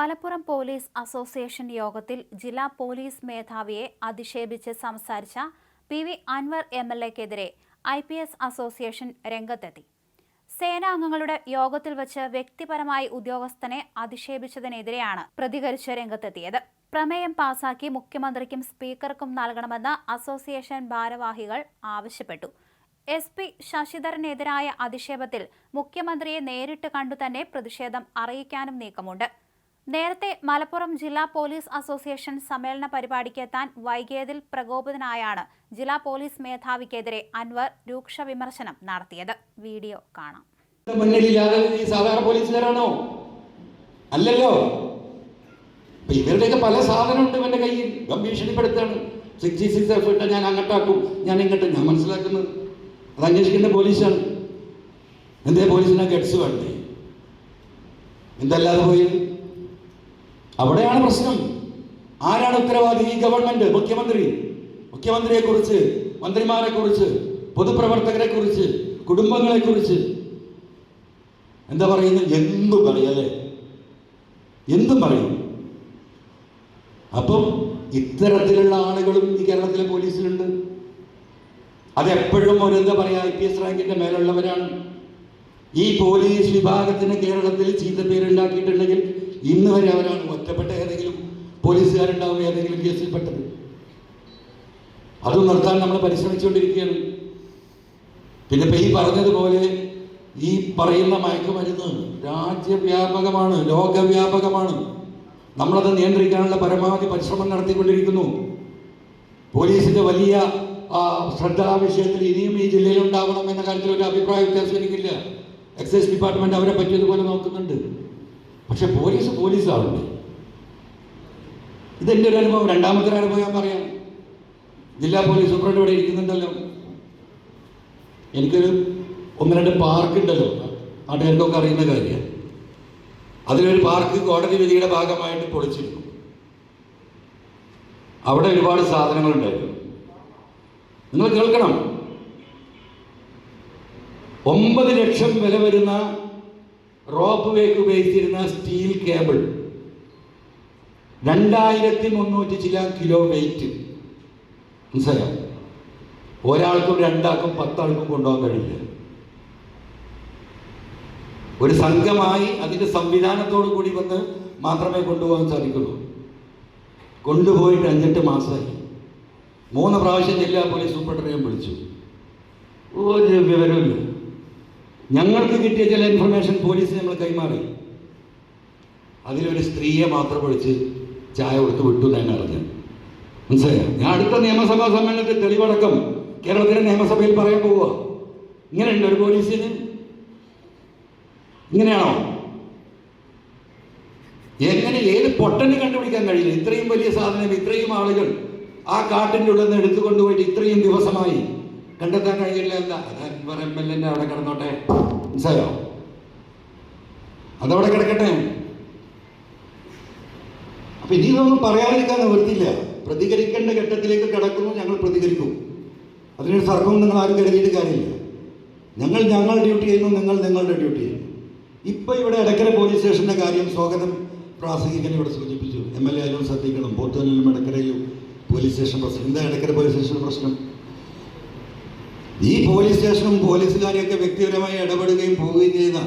Malappuram police association യോഗത്തിൽ ജില്ലാ police മേധാവിയെ അധിക്ഷേപിച്ച് സംസാരിച്ച P V Anvar M L എക്കെതിരെ I P S association രംഗത്തെത്തി. സേനാംഗങ്ങളുടെ യോഗത്തിൽ വച്ച് വ്യക്തിപരമായി ഉദ്യോഗസ്ഥനെ അധിക്ഷേപിച്ചതിനെതിരെയാണ് പ്രതികരിച്ച് രംഗത്തെത്തിയത്. പ്രമേയം പാസാക്കി മുഖ്യമന്ത്രിക്കും സ്പീക്കർക്കും നൽകണമെന്ന് അസോസിയേഷൻ ഭാരവാഹികൾ ആവശ്യപ്പെട്ടു. എസ് പി ശശിധരനെതിരായ അധിക്ഷേപത്തിൽ മുഖ്യമന്ത്രിയെ നേരിട്ട് കണ്ടു തന്നെ പ്രതിഷേധം അറിയിക്കാനും നീക്കമുണ്ട്. നേരത്തെ മലപ്പുറം ജില്ലാ പോലീസ് അസോസിയേഷൻ സമ്മേളന പരിപാടിക്ക് എത്താൻ വൈകിയതിൽ പ്രകോപിതനായാണ് ജില്ലാ പോലീസ് മേധാവിക്കെതിരെ അൻവർ രൂക്ഷ വിമർശനം നടത്തിയത്. വീഡിയോ കാണാം. സാധാരണ പോലീസുകാരാണോ? അല്ലല്ലോ. ഇവരുടെയൊക്കെ പല സാധനമുണ്ട് ഇവന്റെ കയ്യിൽ. ഗംഭീഷണിപ്പെടുത്താണ് ഭീഷണിപ്പെടുത്താണ് സിക്സ്റ്റി സിക്സ് ഞാൻ അങ്ങോട്ടാക്കും ഞാൻ ഇങ്ങോട്ട്. ഞാൻ മനസ്സിലാക്കുന്നത് അത് അന്വേഷിക്കേണ്ട പോലീസാണ്. എന്തേ പോലീസിനെ ഗഡ്സ് വേണ്ടേ? എന്തല്ലാതെ പോയത്? അവിടെയാണ് പ്രശ്നം. ആരാണ് ഉത്തരവാദി? ഈ ഗവൺമെന്റ് മുഖ്യമന്ത്രി. മുഖ്യമന്ത്രിയെ കുറിച്ച് മന്ത്രിമാരെ കുറിച്ച് പൊതുപ്രവർത്തകരെ കുറിച്ച് കുടുംബങ്ങളെ കുറിച്ച് എന്താ പറയുന്നത്? എന്തും പറയല്ലേ എന്തും പറയും. അപ്പം ഇത്തരത്തിലുള്ള ആളുകളും ഈ കേരളത്തിലെ പോലീസിലുണ്ട്. അതെപ്പോഴും ഒരു എന്താ പറയുക ഐ പി എസ് റാങ്കിന്റെ മേലുള്ളവരാണ്. ഈ പോലീസ് വിഭാഗത്തിന് കേരളത്തിൽ ചീത്ത പേരുണ്ടാക്കിയിട്ടുണ്ടെങ്കിൽ ഇന്ന് വരെ അവരാണ് ഒറ്റപ്പെട്ട ഏതെങ്കിലും പോലീസുകാരുണ്ടാവും ഏതെങ്കിലും കേസിൽപ്പെട്ടത് അതും നിർത്താൻ നമ്മൾ പരിശ്രമിച്ചുകൊണ്ടിരിക്കുകയാണ്. പിന്നെ ഇപ്പൊ ഈ പറഞ്ഞതുപോലെ ഈ പറയുന്ന മയക്കുമരുന്ന് രാജ്യവ്യാപകമാണ് ലോകവ്യാപകമാണ്. നമ്മളത് നിയന്ത്രിക്കാനുള്ള പരമാവധി പരിശ്രമം നടത്തിക്കൊണ്ടിരിക്കുന്നു. പോലീസിന്റെ വലിയ ശ്രദ്ധ ആ വിഷയത്തിൽ ഇനിയും ഈ ജില്ലയിൽ ഉണ്ടാവണം എന്ന കാര്യത്തിൽ ഒരു അഭിപ്രായ വ്യത്യാസം എനിക്കില്ല. എക്സൈസ് ഡിപ്പാർട്ട്മെന്റ് അവരെ പറ്റിയതുപോലെ നോക്കുന്നുണ്ട്. പക്ഷെ പോലീസ് പോലീസാവുണ്ട് ഇതെന്റെ ഒരു അനുഭവം. രണ്ടാമത്തെ അനുഭവം ഞാൻ പറയാം. ജില്ലാ പോലീസ് സൂപ്രണ്ട് ഇവിടെ ഇരിക്കുന്നുണ്ടല്ലോ. എനിക്കൊരു ഒന്ന് രണ്ട് പാർക്ക് ഉണ്ടല്ലോ. നാട്ടുകാർക്കൊക്കെ അറിയുന്ന കാര്യമാണ് അതിലൊരു പാർക്ക് കോടതി വിധിയുടെ ഭാഗമായിട്ട് പൊളിച്ചിരുന്നു അവിടെ ഒരുപാട് സാധനങ്ങൾ ഉണ്ടായിരുന്നു നിങ്ങൾ കേൾക്കണം. ഒമ്പത് ലക്ഷം വില വരുന്ന റോപ്പ് വേക്ക് ഉപയോഗിച്ചിരുന്ന സ്റ്റീൽ കേബിൾ. രണ്ടായിരത്തി മുന്നൂറ്റി ചില കിലോ വെയിറ്റ്. മനസ്സിലായോ? ഒരാൾക്കും രണ്ടാൾക്കും പത്താൾക്കും കൊണ്ടുപോകാൻ കഴിയില്ല. ഒരു സംഘമായി അതിന്റെ സംവിധാനത്തോടു കൂടി വന്ന് മാത്രമേ കൊണ്ടുപോകാൻ സാധിക്കുള്ളൂ. കൊണ്ടുപോയിട്ട് അഞ്ചെട്ട് മാസമായി. മൂന്ന് പ്രാവശ്യം ജില്ലാ പോലീസ് സൂപ്രണ്ടറിയും വിളിച്ചു. ഒരു വിവരമില്ല ഞങ്ങൾക്ക് കിട്ടിയ ചില ഇൻഫർമേഷൻ പോലീസ് നമ്മൾ കൈമാറി. അതിലൊരു സ്ത്രീയെ മാത്രം ഒഴിച്ച് ചായ കൊടുത്ത് വിട്ടു തന്നെ അറിഞ്ഞു മനസ്സിലായോ? ഞാൻ അടുത്ത നിയമസഭാ സമ്മേളനത്തിൽ തെളിവടക്കം കേരളത്തിലെ നിയമസഭയിൽ പറയാൻ പോവുക. ഇങ്ങനെയുണ്ട് ഒരു പോലീസിന്? ഇങ്ങനെയാണോ? എങ്ങനെ ഏത് പൊട്ടന് കണ്ടുപിടിക്കാൻ കഴിയില്ല? ഇത്രയും വലിയ സാധനം ഇത്രയും ആളുകൾ ആ കാട്ടിന്റെ ഉള്ളിൽ നിന്ന് എടുത്തുകൊണ്ടുപോയിട്ട് ഇത്രയും ദിവസമായി കണ്ടെത്താൻ കഴിയില്ല എന്താ അത് അൻവർ എം എൽ എന്റെ അവിടെ കിടന്നോട്ടെ. മനസ്സിലായോ? അതവിടെ കിടക്കട്ടെ. അപ്പൊ ഇനി ഇതൊന്നും പറയാതിരിക്കാൻ നിവൃത്തിയില്ല. പ്രതികരിക്കേണ്ട ഘട്ടത്തിലേക്ക് കിടക്കുന്നു ഞങ്ങൾ പ്രതികരിക്കും. അതിനൊരു തർക്കവും നിങ്ങൾ ആരും കരുതിയിട്ട് കാര്യമില്ല. ഞങ്ങൾ ഞങ്ങൾ ഡ്യൂട്ടി ചെയ്യുന്നു നിങ്ങൾ നിങ്ങളുടെ ഡ്യൂട്ടി ചെയ്യുന്നു. ഇപ്പൊ ഇവിടെ എടക്കര പോലീസ് സ്റ്റേഷന്റെ കാര്യം സ്വാഗതം. പ്രാസംഗികൻ ഇവിടെ സൂചിപ്പിച്ചു. എം എൽ എ ആയാലും ശ്രദ്ധിക്കണം. പോത്തനിലും എടക്കരയിലും പോലീസ് സ്റ്റേഷൻ പ്രശ്നം. എന്താ എടക്കര പോലീസ് സ്റ്റേഷൻ പ്രശ്നം? ഈ പോലീസ് സ്റ്റേഷനും പോലീസുകാരെയൊക്കെ വ്യക്തിപരമായി ഇടപെടുകയും പോവുകയും ചെയ്യുന്ന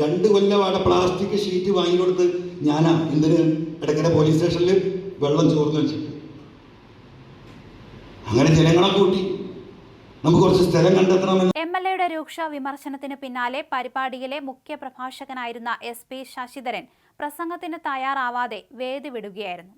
രണ്ട് കൊല്ലം അവിടെ പ്ലാസ്റ്റിക് ഷീറ്റ് വാങ്ങിക്കൊടുത്ത് ഞാനാ എന്തിന് ഇടയ്ക്കിടെ പോലീസ് സ്റ്റേഷനിൽ വെള്ളം ചോർന്നു വെച്ചിട്ട് അങ്ങനെ ജനങ്ങളെ കൂട്ടി. നമുക്ക് കുറച്ച് സ്ഥലം കണ്ടെത്തണമെന്ന്. എം എൽ എയുടെ രൂക്ഷ വിമർശനത്തിന് പിന്നാലെ പരിപാടിയിലെ മുഖ്യ പ്രഭാഷകനായിരുന്ന എസ് പി ശശിധരൻ പ്രസംഗത്തിന് തയ്യാറാവാതെ വേദി വിടുകയായിരുന്നു.